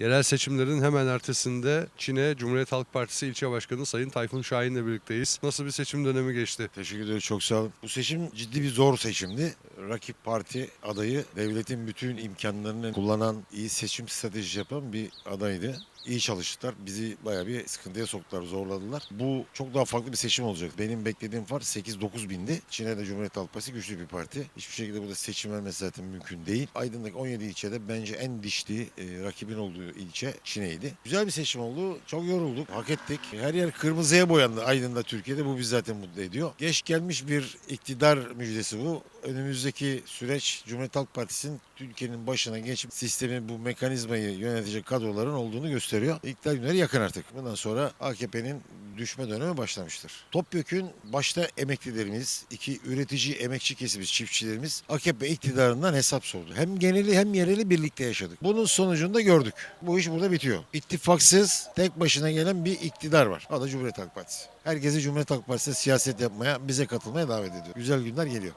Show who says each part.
Speaker 1: Yerel seçimlerin hemen ertesinde Çin'e Cumhuriyet Halk Partisi ilçe başkanı Sayın Tayfun Şahin'le birlikteyiz. Nasıl bir seçim dönemi geçti?
Speaker 2: Teşekkür ederim çok sağ olun. Bu seçim ciddi bir zor seçimdi. Rakip parti adayı devletin bütün imkanlarını kullanan, iyi seçim stratejisi yapan bir adaydı. İyi çalıştılar. Bizi bayağı bir sıkıntıya soktular, zorladılar. Bu çok daha farklı bir seçim olacak. Benim beklediğim fark 8-9 bindi. Çin'e de Cumhuriyet Halk Partisi güçlü bir parti. Hiçbir şekilde burada seçim vermesi zaten mümkün değil. Aydın'daki 17 ilçede bence en dişli e, rakibin olduğu ilçe Çin'eydi. Güzel bir seçim oldu. Çok yorulduk. Hak ettik. Her yer kırmızıya boyandı Aydın'da Türkiye'de. Bu bizi zaten mutlu ediyor. Geç gelmiş bir iktidar müjdesi bu. Önümüzdeki süreç Cumhuriyet Halk Partisi'nin Türkiye'nin başına geçip sistemin bu mekanizmayı yönetecek kadroların olduğunu gösteriyor. İktidar günleri yakın artık. Bundan sonra AKP'nin düşme dönemi başlamıştır. Topyekün başta emeklilerimiz, iki üretici emekçi kesimiz, çiftçilerimiz AKP iktidarından hesap sordu. Hem geneli hem yereli birlikte yaşadık. Bunun sonucunda gördük. Bu iş burada bitiyor. İttifaksız tek başına gelen bir iktidar var. O da Cumhuriyet Halk Partisi. Herkesi Cumhuriyet Halk Partisi'ne siyaset yapmaya, bize katılmaya davet ediyor. Güzel günler geliyor.